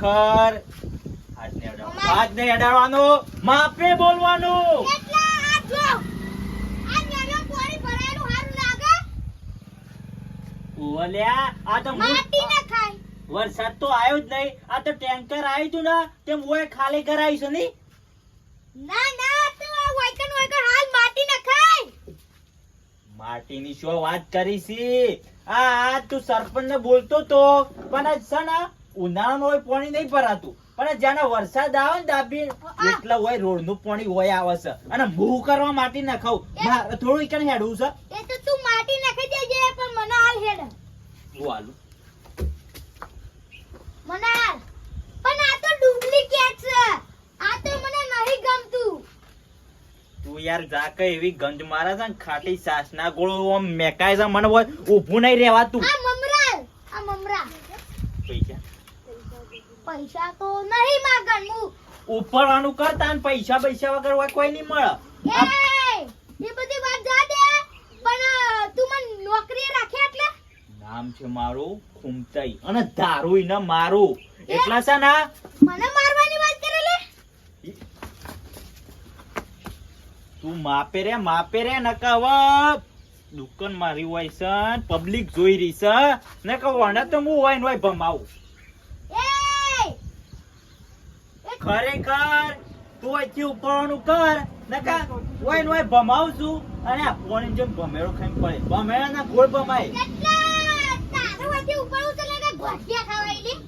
ખરેખર હાથ ને અડાડવાનો. માપે બોલવાનું. ઓલ્યા આ તો માટી ને ખાય. વરસાદ તો આવ્યો જ નહીં. આ તો ટેન્કર આવ્યું તું ને તે મોએ ખાલી કરાવી છે નહીં? ના ના તું આ વાયકન વાયકન હાલ માટી ને ખાય. માટીની શું વાત કરી છી? આ આ તું સરપંચ ને બોલતો તો પણ આ છે ને ઉનાળાનું હોય પાણી નહીં ભરાતું. પણ જ્યાં વરસાદ આવે ને દાબી એટલા હોય રોડનું પાણી હોય આવે છે અને મૂવ કરવા માટી ના થોડું ઈકણ હેડવું છે? એ તો તું માટી નાખી દેજે પણ મને હાલ હેડ. હું હાલું? મને હાલ. પણ આ તો ડુપ્લિકેટ છે. આ તો મને નહીં ગમતું. તું યાર જા કે એવી ગંધ મારે છે ને ખાટી સાસ ના ગોળો આમ મેકાય છે મને હોય ઊભું નહીં રહેવાતું આ મમરા આ મમરા પૈસા પૈસા તો નહીં માગણ હું. ઉપરવાનું કરતા ને પૈસા પૈસા વગર હોય કોઈ નહીં મળે. એ બધી વાત જા દે પણ તું મને નોકરી રાખે એટલે? નામ છે મારું ખુમતાઈ. અને દારૂ ને મારું. એટલા છે ને? મને મારવાની વાત કરે લે તું માપે રે માપે રે નકાવ દુકાન મારી હોય છે પબ્લિક જોઈ રહી છે. ને કહો વણે તો હું હોય ને હોય ભમાવું એ ખરેખર તું અહીંથી ઉપરવાનું કર નકા હોય ને હોય ભમાવું છું અને આ પોણી જેમ ભમેડો ખાઈ પડે. ભમેડા ના ગોળ ભમાય.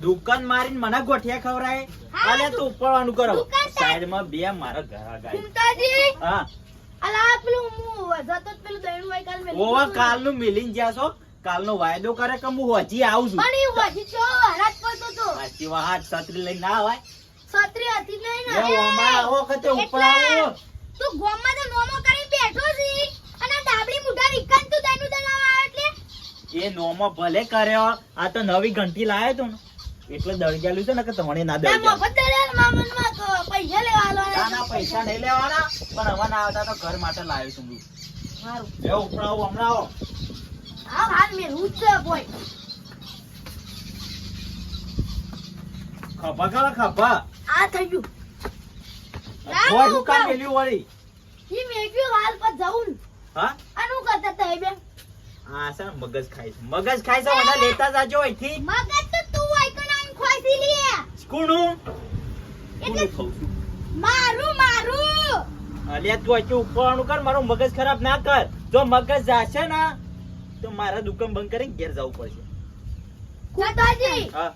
દુકાન મારીને મને ગોઠિયા ખવરાય. અલે તું ઉપરવાનું કરો. સાઈડમાં બે મારા ઘર ગાય. હા. અલા પેલું હું જતો પેલું દહીણું હોય કાલ મેલી ઓવા કાલનું મિલીન જ્યાં છો કાલનો વાયદો કરે કે હું હજી આવું છું? પણ એ વધી છો હરાજ પડતો તો સાચી વાત છત્રી લઈને ના આવાય? છત્રી હતી નહીં ને. ઓમાં એ, આવો વખતે ઉપર આવો તું ગોમમાં તો નોમો કરી બેઠો છી. અને ડાબડી મુઢા રીકન તું દહીણું દલાવા આવે એટલે? એ નોમો ભલે કર્યો આ તો નવી ઘંટી લાયો તો એટલે દળગેલું છે ને કે તમને ના દળગેલું મફત મામનમાં તો પૈસા લેવા ના ના પૈસા નહીં લેવાના. પણ હવે ના આવતા તો ઘર માટે લાવ્યો છું હું. સારું એ ઉપડાવો હમણાં આવો. આવ હાલ મેં રૂટ છે બોય ખભા કાળા ખભા. આ થઈ ગયું. કોઈ દુકાન મેલ્યું વળી. ઈ મેક્યું હાલ પર જવું હા? અને કરતા તા બે આ છે મગજ ખાય મગજ ખાય મને લેતા જાજો અહીંથી. મગજ તો તું આઈકન આઈને ખોઈસી લે. કોનું એટલે કોનું ખાઉં છું. મારું મારું. અલ્યા તું અહીંથી ઉપરવાનું કર મારું મગજ ખરાબ ના કર. જો મગજ જાશે ને તો મારા દુકાન બંધ કરીને ઘેર જવું પડશે. ખોટાજી હા.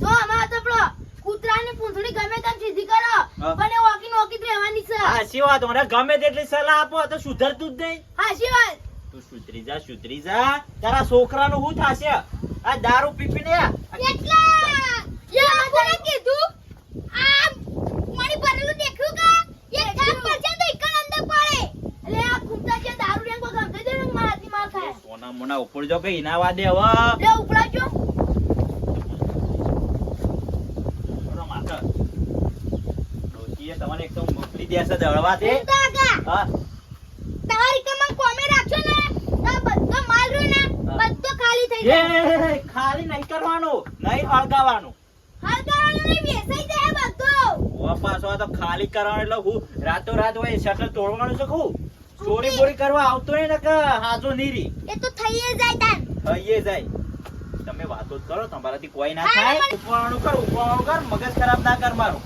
જો અમાર તો પેલો કૂતરાની પૂંછડી ગમે તેમ સીધી કરો. પણ એ ઓકી નોકી રહેવાની છે. હા શી વાત. મને ગમે તેટલી સલાહ આપો તો સુધરતું જ નહીં. હા શી વાત. તું સુધરી જા સુધરી જા. તારા છોકરાનું શું થશે? આ દારૂ પીપીને? એટલા! મને કીધું આ મારી ભરેલું દેખ્યું કા? એ કામ પરશે તો ઇકન અંદર પડે. એટલે આ ખૂંટા છે દારૂ રેંગો ગમતે દે ને મારા ખાય. સોના મોના ઉપર જો કે ઈના વાદે હવે લે ઉપડાજો બરો માથા. ડોશીએ તો મોકલી દેશે દળવા તે હા. તમારી કમન કોમે રાખશો ને તો બધો માલ રહ્યો ને બધો ખાલી થઈ જાય. ખાલી નહીં કરવાનું નહીં હળગાવાનું હાલ નહીં વેસાઈ જાય બધો. ઓ પાછો તો ખાલી કરવાનું એટલે હું રાતો રાત હોય શટર તોડવાનું છે હું. ચોરી બોરી કરવા આવતો ને કે હાજો નીરી. એ તો થઈ જાય તાન. થઈએ જાય. તમે વાતો કરો તમારાથી કોઈ ના થાય. પણ- કર ઉપરવાનું કર મગજ ખરાબ ના કર મારું.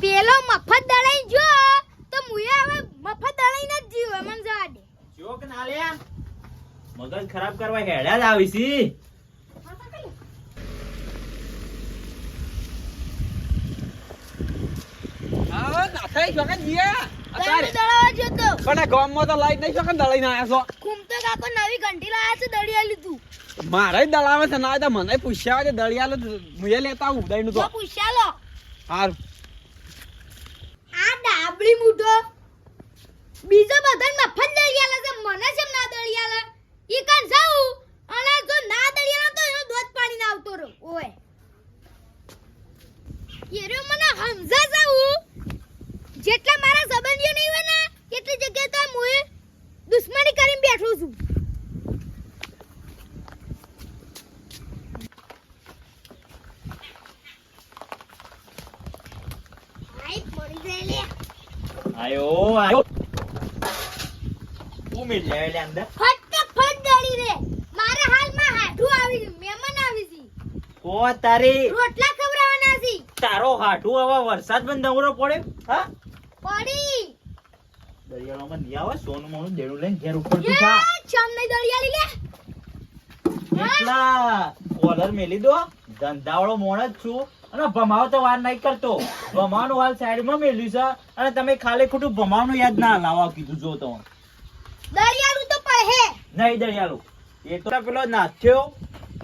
પેલો મફત દળાઈ જો તો મુએ હવે મફત દળાઈ ન જીવે મન જા જોક ના મગજ ખરાબ કરવા હેડા જ તો. પણ આ ગામમાં તો લાઈટ નહીં જોકા દળાઈ ના આવ્યા છો. કુમતો કાકો નવી છે દળિયા લીધું. મારે દળાવે છે ના મને પૂછ્યા છે દળિયા મુએ લેતા ઉદાઈ નું તો. પૂછ્યા લો. સારું આ ડાબડી બીજા બધાને મફત દળિયાલા છે, મને જેમ ના દળિયાલા? ઈ કાન જાઉં? અને જો ના દળિયાલા તો એનો દોત પાણી ના આવતો રહો. ઓય. એરો મને હમઝા જાઉં. જેટલા મારા સંબંધીઓ નહીં હોય ને, એટલી જગ્યાએ તો હું દુશ્મની કરીને બેઠો છું. લે આયો આયો. મિલ લે લે અંદર. ફટાફટ દળી રે. મારા હાલમાં હાઠું આવી મહેમાન આવી છે. ઓ તારી રોટલા ખવડાવવાના છે. તારો હાઠું હવે વરસાદ પણ નવરો પડે? હા? પડી. દરિયાળામાં નહીં આવે સોનું મોનું દેડું લઈને ઘેર ઉપર તું એ ખા ચમ લે. એટલા. કોલર મેલી દો ધંધાવાળો મોણ જ છું. અને ભમાવ તો વાર નહીં કરતો. ભમાવાનું હાલ સાઈડમાં મેલ્યું છે અને તમે ખાલી ખોટું ભમાવાનું યાદ ના લાવવા કીધું જો તો. દરિયાલું તો પહે નહીં દરિયાળું. એ તો પેલો નાથ્યો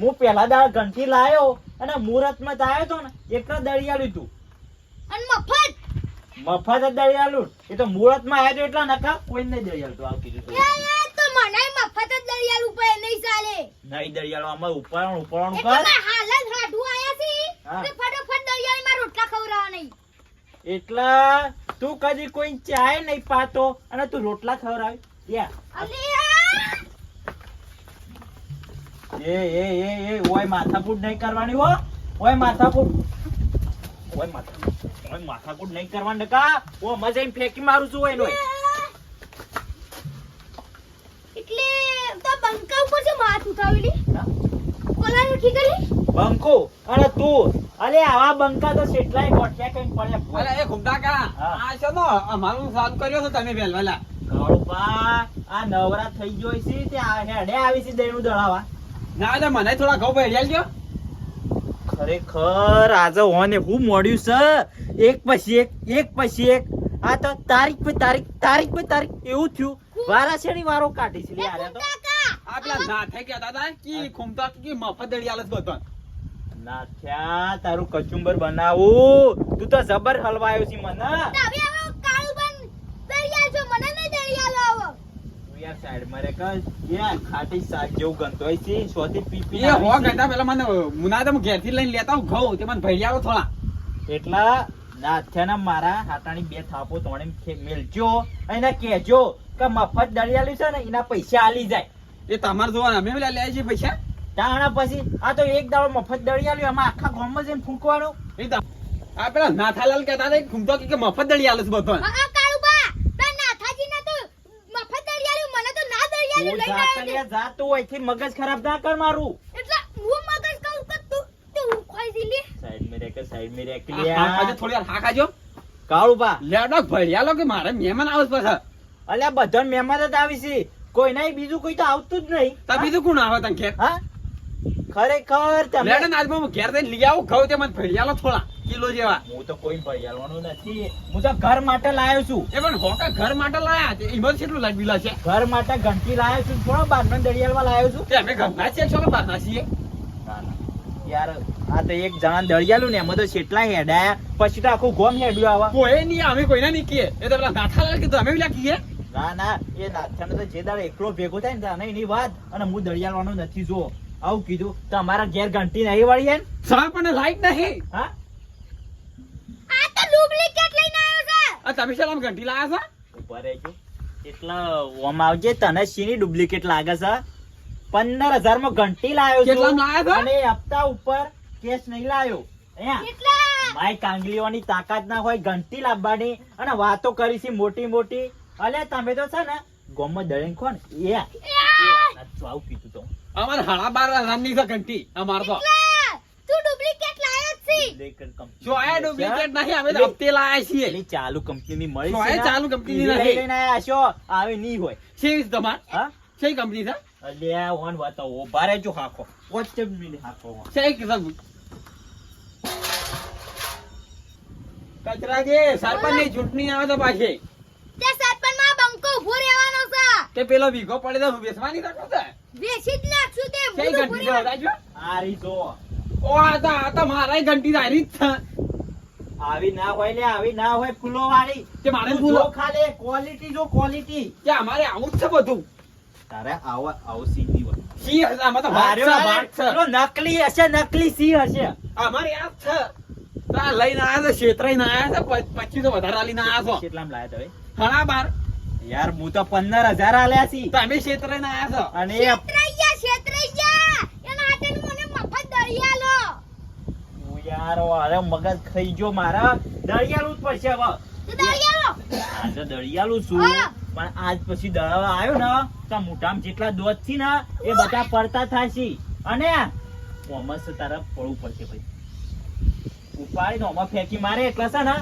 હું પેલા દાળ ઘંટી લાયો અને મુહૂર્તમાં તાયો તો ને એટલે દરિયાલું તું અને મફત. મફત જ દરિયાળું. એ તો મુહૂર્તમાં આવ્યો તો એટલા નખા કોઈ નહીં કીધું તું. દળિયાળું પડે નહીં દરિયાળું આમાં ઉપરવાનું ઉપરવાનું કર મારા હાલ જ હાઠું આયા છે હા. તો ફટાફટ દળિયાળીમાં રોટલા ખવડાવવા નહીં. એટલા તું કદી કોઈ ચાય નહીં પાતો અને તું રોટલા ખવડાવે. એ એ એ એ ઓય માથાકૂટ નહીં કરવાની હો. ઓય માથાકૂટ. ઓય માથા ઓય માથાકૂટ નહીં કરવાની કા ઓ મજા એમ ફેંકી મારું છું ઓય નોય એટલે તો બંકા ઉપર છે માથ ઉઠાવેલી? કોલા ઉઠી ગઈ બંકો અને તું. અરે આવા બંકા તો કેટલાય ગોઠિયા કઈ પડ્યા અરે એ ઘૂમતા કા. આ છે નો અમારું સારું કર્યો છો તમે વહેલવાલા કાળુબા, આ નવરા થઈ ગયો છે તે આ હેડે આવી છે દેણું દળાવા. ના ના મને થોડા ઘઉં ભેળ્યા લ્યો ખરેખર આજે ઓને હું મોડ્યું છે? એક પછી એક એક પછી એક. આ તો તારીખ પે તારીખ તારીખ પે તારીખ એવું થયું. વારા છેડી વારો કાઢી છે આરે તો? કાકા આ પેલા નાથે કહેતા હતા કે ઘૂમતા કે મફત દળિયાલ આલસ બધો નાથ્યા તારું કચુંબર બનાવું. તું તો જબર હલવાયો છે મને. હવે હવે કાળું બન દળિયાળ છો મને નહીં દળિયાળ આવો. તું યાર સાઈડમાં રે યાર ખાટી શાક જેવું ગંતોય છે. સોથી પી પી એ હો ઘંટા પેલા મને મુના તો ઘેરથી લઈને લેતા હું ઘઉં. તે મને આવો થોડા. એટલા નાથ્યાના મારા હાટાની બે થાપો તોણે મેલજો. અને કેજો કે મફત દળિયાલું છે ને એના પૈસા આલી જાય. એ તમારે જોવાના અમે પેલા લે છે પૈસા. તાણા પછી આ તો એક દાડો મફત દળિયાલું એમાં આખા ગામમાં જઈને ફૂંકવાનું. આ પેલા નાથાલાલ કહેતા હતા કે ઘૂમતો કે મફત દળિયાલ છે બધો ના ના મગજ ખરાબ ના કર મારું. એટલે હું મગજ કહું કે તું તું ખોઈ દીલી સાઈડ મે રેક સાઈડ મે રેક હા ખાજો થોડી વાર હા ખાજો કાળુબા. લેડો ભેળિયાલો કે મારે મહેમાન આવે અલ્યા બધા મહેમાન જ આવી છે કોઈ નહીં બીજું કોઈ તો આવતું જ નહીં. તા બીજું કોણ આવે તને હા? ખરેખર તમે લેડો ને હું ઘેર જઈને લઈ આવું ઘઉં તે મને ભેળિયાલો થોડા કિલો જેવા. હું તો કોઈ ભરિયાલવાનું નથી. હું તો ઘર માટે લાયો છું. એ પણ હોકા ઘર માટે લાયા છે? એમાં કેટલું લાગ બિલા છે? ઘર માટે ઘંટી લાયો છું. થોડો બારનો દળિયાલમાં લાયો છું. અમે ઘરના છે છો બારના છીએ? ના, ના. યાર આ તો એક જણા દળિયાલું ને એમાં તો કેટલા હેડાયા. પછી તો આખું ગોમ હેડ્યું આવા. કોઈ નહીં અમે કોઈને નહીં કીએ એ તો પેલા નાથાલાલ કીધું અમે પેલા કીએ ના ના. એ નાથાનો તો જે દાડે એકલો ભેગો થાય ને એની વાત. અને હું દળિયાલવાનો નથી જો આવું કીધું તો અમારા ઘેર ઘંટી નહીં વળી હે ને? સા પણ લાઈટ નહીં. હા? આ તો ડુપ્લિકેટ લઈને આવ્યો છે. આ તમે શાલા આમ ઘંટી લાયા છો? ઊભા રહેજો. એટલે ઓમ આવજે તને શીની ડુપ્લિકેટ લાગે છે? પંદર હજારમાં ઘંટી લાયો છું. લાયા છો? અને હપ્તા ઉપર કેસ નહીં લાયો. માય કાંગલીઓની તાકાત ના હોય ઘંટી લાવવાની અને વાતો કરી છે મોટી મોટી. અલે તમે તો છે ને ગોમમાં દળીને ખો ને. એ એ આવું કીધું તો અમારે હાડા બાર હજારની છે ઘંટી અમારે તો. તું ડુપ્લિકેટ લાયો જ છે. જો આ ડુપ્લિકેટ નહીં અમે તો હપ્તે લાયા છીએ. પેલી ચાલુ કંપનીની મળી છે ને? ચાલુ કંપનીની નથી? લઈને આયા છો આવી નહીં હોય. છે તમાર? હા? છે કંપની છે? અલ્યા ઓન બતાવો ઊભા રહેજો હાખો. વચ્ચે મિનિટ હાખો છે કે સર કચરાજી સરપંચની ચૂંટણી આવે તો પાછી તે સરપંચમાં બંકો ઊભો રહેવાનો છે તે પેલો વીઘો પડે તો બેસવાની રાખો છે? વેચી જ નાખશું તે કઈ ઘંટી રહેવાનો. બતાવજો. જો. ઓ આ તો આ તો મારા ઘંટી તારી જ છે. આવી ના હોય લે આવી ના હોય ફૂલો વાળી તે મારે ફૂલો- ખાલે ક્વોલિટી જો ક્વોલિટી કે અમારે આવું જ છે બધું. તારે આવો આવો સીધી હોય. સી હશે? આમાં તો ભાગ મારે છે, નકલી હશે નકલી સી હશે? અમારે આ છે. તો આ લઈને આયા છે છેતરાઈને આયા છે પછી પચીસ તો વધારે આલીને આયા છો. કેટલામાં લાયા તમે ઘણા બાર યાર હું તો પંદર હજાર આલ્યા છી. તમે છેતરાઈને આયા છો. અને ક્ષેત્રૈયા. એના હાથે મને મફત દળિયા લો. હું યાર અરે મગજ ખાઈ ગયો મારા. દળિયાલું જ પડશે હવે. તો આજે દળિયાલું છું. પણ આજ પછી દળાવા આવ્યો ને તો મોઢામાં જેટલા દોતથી ને એ બધા પડતા થાશે. અને કોમર્સ તારે પડવું પડશે ભાઈ. ફેંકી મારે એટલે છે ને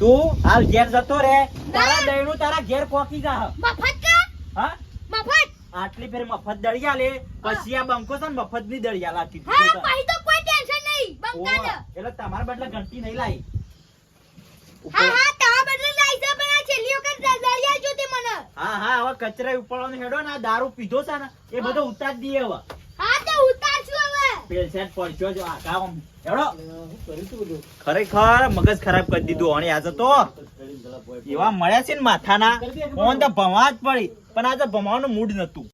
તું હાલ ઘેર જતો રે તારા દહીનું તારા ઘેર કોકી જા મફત કા? હા મફત? આટલી ફેર મફત દળિયા લે પછી આ બંકો છે ને મફતની દળિયા લાતી હા, પછી તો કોઈ ટેન્શન નહીં. બંકા. એટલે તમારા બદલે ઘંટી નહીં લાઈ હા, હા, તારા બદલે લાઈ છે, પણ આ છેલ્લી વખત દળિયા જોતી મને. હા હા હવે કચરા ઉપાડવાનો હેડો ને આ દારૂ પીધો છે ને એ બધો ઉતાર દઈએ હવે હા, તો ઉતારશું પેલસેટ પડશો જો આખા આમ હેડો. ખરેખર મગજ ખરાબ કરી દીધું અને આજે તો. એવા મળ્યા છે ને માથાના. ફોન તો ભમવા જ પડી પણ આજે ભમવાનું મૂડ નતું